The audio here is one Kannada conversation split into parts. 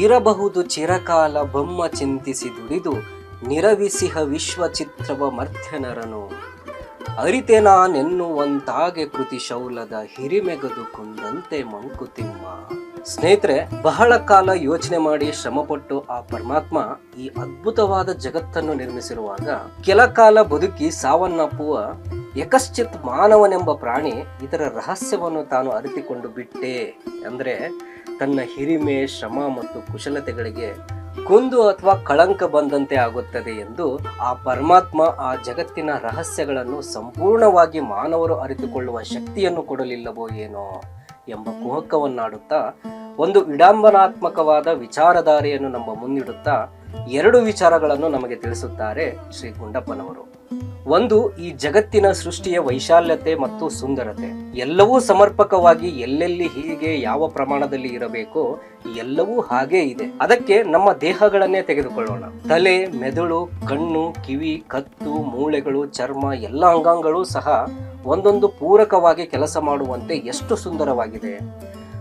ಇರಬಹುದು ಚಿರಕಾಲ ಬೊಮ್ಮ ಚಿಂತಿಸಿ ದುಡಿದು ನಿರವಿಸಿಹ ವಿಶ್ವ ಚಿತ್ರವ ಮರ್ತ್ಯನರನು. ಅರಿತೆನಾನೆನ್ನುವಂತಾಗೆ ಕೃತಿ ಶೌಲದ ಹಿರಿಮೆಗದು ಕುಂದಂತೆ ಮಂಕುತಿಮ್ಮ. ಸ್ನೇಹಿತರೆ, ಬಹಳ ಕಾಲ ಯೋಚನೆ ಮಾಡಿ ಶ್ರಮಪಟ್ಟು ಆ ಪರಮಾತ್ಮ ಈ ಅದ್ಭುತವಾದ ಜಗತ್ತನ್ನು ನಿರ್ಮಿಸಿರುವಾಗ ಕೆಲ ಕಾಲ ಬದುಕಿ ಸಾವನ್ನಪ್ಪುವ ಯಕಶ್ಚಿತ್ ಮಾನವನೆಂಬ ಪ್ರಾಣಿ ಇದರ ರಹಸ್ಯವನ್ನು ತಾನು ಅರಿತುಕೊಂಡು ಬಿಟ್ಟೆ ಅಂದರೆ ತನ್ನ ಹಿರಿಮೆ, ಶ್ರಮ ಮತ್ತು ಕುಶಲತೆಗಳಿಗೆ ಕುಂದು ಅಥವಾ ಕಳಂಕ ಬಂದಂತೆ ಆಗುತ್ತದೆ ಎಂದು ಆ ಪರಮಾತ್ಮ ಆ ಜಗತ್ತಿನ ರಹಸ್ಯಗಳನ್ನು ಸಂಪೂರ್ಣವಾಗಿ ಮಾನವರು ಅರಿತುಕೊಳ್ಳುವ ಶಕ್ತಿಯನ್ನು ಕೊಡಲಿಲ್ಲವೋ ಏನೋ ಎಂಬ ಕುಹಕವನ್ನಾಡುತ್ತಾ ಒಂದು ವಿಡಂಬನಾತ್ಮಕವಾದ ವಿಚಾರಧಾರೆಯನ್ನು ನಮ್ಮ ಮುಂದಿಡುತ್ತಾ ಎರಡು ವಿಚಾರಗಳನ್ನು ನಮಗೆ ತಿಳಿಸುತ್ತಾರೆ ಶ್ರೀ ಗುಂಡಪ್ಪನವರು. ಒಂದು ಈ ಜಗತ್ತಿನ ಸೃಷ್ಟಿಯ ವೈಶಾಲ್ಯತೆ ಮತ್ತು ಸುಂದರತೆ. ಎಲ್ಲವೂ ಸಮರ್ಪಕವಾಗಿ ಎಲ್ಲೆಲ್ಲಿ ಹೀಗೆ ಯಾವ ಪ್ರಮಾಣದಲ್ಲಿ ಇರಬೇಕೋ ಎಲ್ಲವೂ ಹಾಗೇ ಇದೆ. ಅದಕ್ಕೆ ನಮ್ಮ ದೇಹಗಳನ್ನೇ ತೆಗೆದುಕೊಳ್ಳೋಣ. ತಲೆ, ಮೆದುಳು, ಕಣ್ಣು, ಕಿವಿ, ಕತ್ತು, ಮೂಳೆಗಳು, ಚರ್ಮ, ಎಲ್ಲ ಅಂಗಾಂಗಗಳು ಸಹ ಒಂದೊಂದು ಪೂರಕವಾಗಿ ಕೆಲಸ ಮಾಡುವಂತೆ ಎಷ್ಟು ಸುಂದರವಾಗಿದೆ.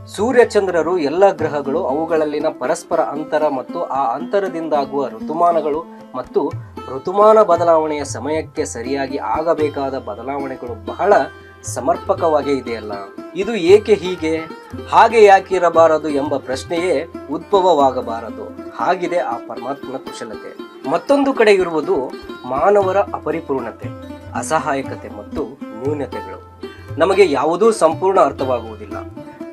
ಸೂರ್ಯಚಂದ್ರರು ಎಲ್ಲ ಗ್ರಹಗಳು ಅವುಗಳಲ್ಲಿನ ಪರಸ್ಪರ ಅಂತರ ಮತ್ತು ಆ ಅಂತರದಿಂದಾಗುವ ಋತುಮಾನಗಳು ಮತ್ತು ಋತುಮಾನ ಬದಲಾವಣೆಯ ಸಮಯಕ್ಕೆ ಸರಿಯಾಗಿ ಆಗಬೇಕಾದ ಬದಲಾವಣೆಗಳು ಬಹಳ ಸಮರ್ಪಕವಾಗಿ ಇದೆಯಲ್ಲ. ಇದು ಏಕೆ ಹೀಗೆ? ಹಾಗೆ ಯಾಕಿರಬಾರದು ಎಂಬ ಪ್ರಶ್ನೆಯೇ ಉದ್ಭವವಾಗಬಾರದು. ಹಾಗಿದೆ ಆ ಪರಮಾತ್ಮನ ಕುಶಲತೆ. ಮತ್ತೊಂದು ಕಡೆ ಇರುವುದು ಮಾನವರ ಅಪರಿಪೂರ್ಣತೆ, ಅಸಹಾಯಕತೆ ಮತ್ತು ನ್ಯೂನತೆಗಳು. ನಮಗೆ ಯಾವುದೂ ಸಂಪೂರ್ಣ ಅರ್ಥವಾಗುವುದಿಲ್ಲ.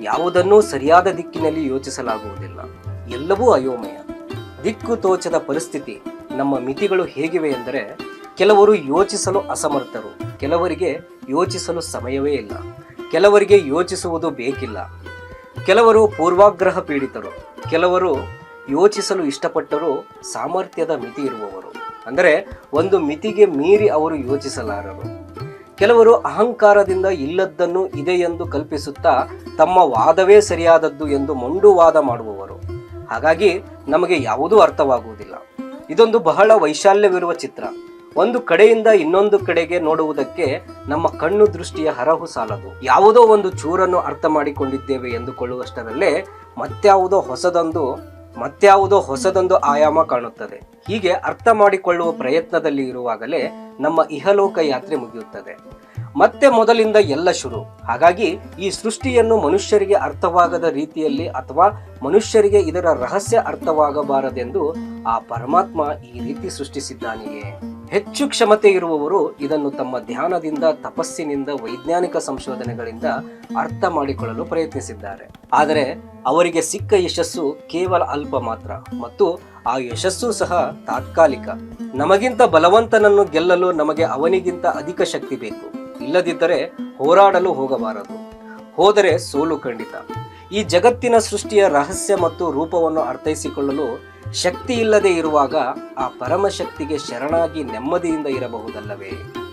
ಯಾವುದನ್ನೂ ಸರಿಯಾದ ದಿಕ್ಕಿನಲ್ಲಿ ಯೋಚಿಸಲಾಗುವುದಿಲ್ಲ. ಎಲ್ಲವೂ ಅಯೋಮಯ. ದಿಕ್ಕು ತೋಚದ ಪರಿಸ್ಥಿತಿ ನಮ್ಮ ಮಿತಿಗಳು ಹೇಗಿವೆ ಎಂದರೆ ಕೆಲವರು ಯೋಚಿಸಲು ಅಸಮರ್ಥರು, ಕೆಲವರಿಗೆ ಯೋಚಿಸಲು ಸಮಯವೇ ಇಲ್ಲ, ಕೆಲವರಿಗೆ ಯೋಚಿಸುವುದು ಬೇಕಿಲ್ಲ. ಕೆಲವರು ಪೂರ್ವಾಗ್ರಹ ಪೀಡಿತರು, ಕೆಲವರು ಯೋಚಿಸಲು ಇಷ್ಟಪಟ್ಟರು ಸಾಮರ್ಥ್ಯದ ಮಿತಿ ಇರುವವರು. ಅಂದರೆ ಒಂದು ಮಿತಿಗೆ ಮೀರಿ ಅವರು ಯೋಚಿಸಲಾರರು. ಕೆಲವರು ಅಹಂಕಾರದಿಂದ ಇಲ್ಲದ್ದನ್ನು ಇದೆ ಎಂದು ಕಲ್ಪಿಸುತ್ತಾ ತಮ್ಮ ವಾದವೇ ಸರಿಯಾದದ್ದು ಎಂದು ಮೊಂಡುವಾದ ಮಾಡುವವರು. ಹಾಗಾಗಿ ನಮಗೆ ಯಾವುದೂ ಅರ್ಥವಾಗುವುದಿಲ್ಲ. ಇದೊಂದು ಬಹಳ ವೈಶಾಲ್ಯವಿರುವ ಚಿತ್ರ. ಒಂದು ಕಡೆಯಿಂದ ಇನ್ನೊಂದು ಕಡೆಗೆ ನೋಡುವುದಕ್ಕೆ ನಮ್ಮ ಕಣ್ಣು ದೃಷ್ಟಿಯ ಹರಹು ಸಾಲದು. ಯಾವುದೋ ಒಂದು ಚೂರನ್ನು ಅರ್ಥ ಮಾಡಿಕೊಂಡಿದ್ದೇವೆ ಎಂದುಕೊಳ್ಳುವಷ್ಟರಲ್ಲೇ ಮತ್ಯಾವುದೋ ಹೊಸದೊಂದು ಮತ್ಯಾವುದೋ ಹೊಸದೊಂದು ಆಯಾಮ ಕಾಣುತ್ತದೆ. ಹೀಗೆ ಅರ್ಥ ಮಾಡಿಕೊಳ್ಳುವ ಪ್ರಯತ್ನದಲ್ಲಿ ಇರುವಾಗಲೇ ನಮ್ಮ ಇಹಲೋಕ ಯಾತ್ರೆ ಮುಗಿಯುತ್ತದೆ. ಮತ್ತೆ ಮೊದಲಿಂದ ಎಲ್ಲ ಶುರು. ಹಾಗಾಗಿ ಈ ಸೃಷ್ಟಿಯನ್ನು ಮನುಷ್ಯರಿಗೆ ಅರ್ಥವಾಗದ ರೀತಿಯಲ್ಲಿ ಅಥವಾ ಮನುಷ್ಯರಿಗೆ ಇದರ ರಹಸ್ಯ ಅರ್ಥವಾಗಬಾರದೆಂದು ಆ ಪರಮಾತ್ಮ ಈ ರೀತಿ ಸೃಷ್ಟಿಸಿದ್ದಾನೆಯೇ. ಹೆಚ್ಚು ಕ್ಷಮತೆ ಇರುವವರು ಇದನ್ನು ತಮ್ಮ ಧ್ಯಾನದಿಂದ, ತಪಸ್ಸಿನಿಂದ, ವೈಜ್ಞಾನಿಕ ಸಂಶೋಧನೆಗಳಿಂದ ಅರ್ಥ ಮಾಡಿಕೊಳ್ಳಲು ಪ್ರಯತ್ನಿಸಿದ್ದಾರೆ. ಆದರೆ ಅವರಿಗೆ ಸಿಕ್ಕ ಯಶಸ್ಸು ಕೇವಲ ಅಲ್ಪ ಮಾತ್ರ ಮತ್ತು ಆ ಯಶಸ್ಸು ಸಹ ತಾತ್ಕಾಲಿಕ. ನಮಗಿಂತ ಬಲವಂತನನ್ನು ಗೆಲ್ಲಲು ನಮಗೆ ಅವನಿಗಿಂತ ಅಧಿಕ ಶಕ್ತಿ ಬೇಕು. ಇಲ್ಲದಿದ್ದರೆ ಹೋರಾಡಲು ಹೋಗಬಾರದು. ಹೋದರೆ ಸೋಲು ಖಂಡಿತ. ಈ ಜಗತ್ತಿನ ಸೃಷ್ಟಿಯ ರಹಸ್ಯ ಮತ್ತು ರೂಪವನ್ನು ಅರ್ಥೈಸಿಕೊಳ್ಳಲು ಶಕ್ತಿ ಇಲ್ಲದೆ ಇರುವಾಗ ಆ ಪರಮಶಕ್ತಿಗೆ ಶರಣಾಗಿ ನೆಮ್ಮದಿಯಿಂದ ಇರಬಹುದಲ್ಲವೇ?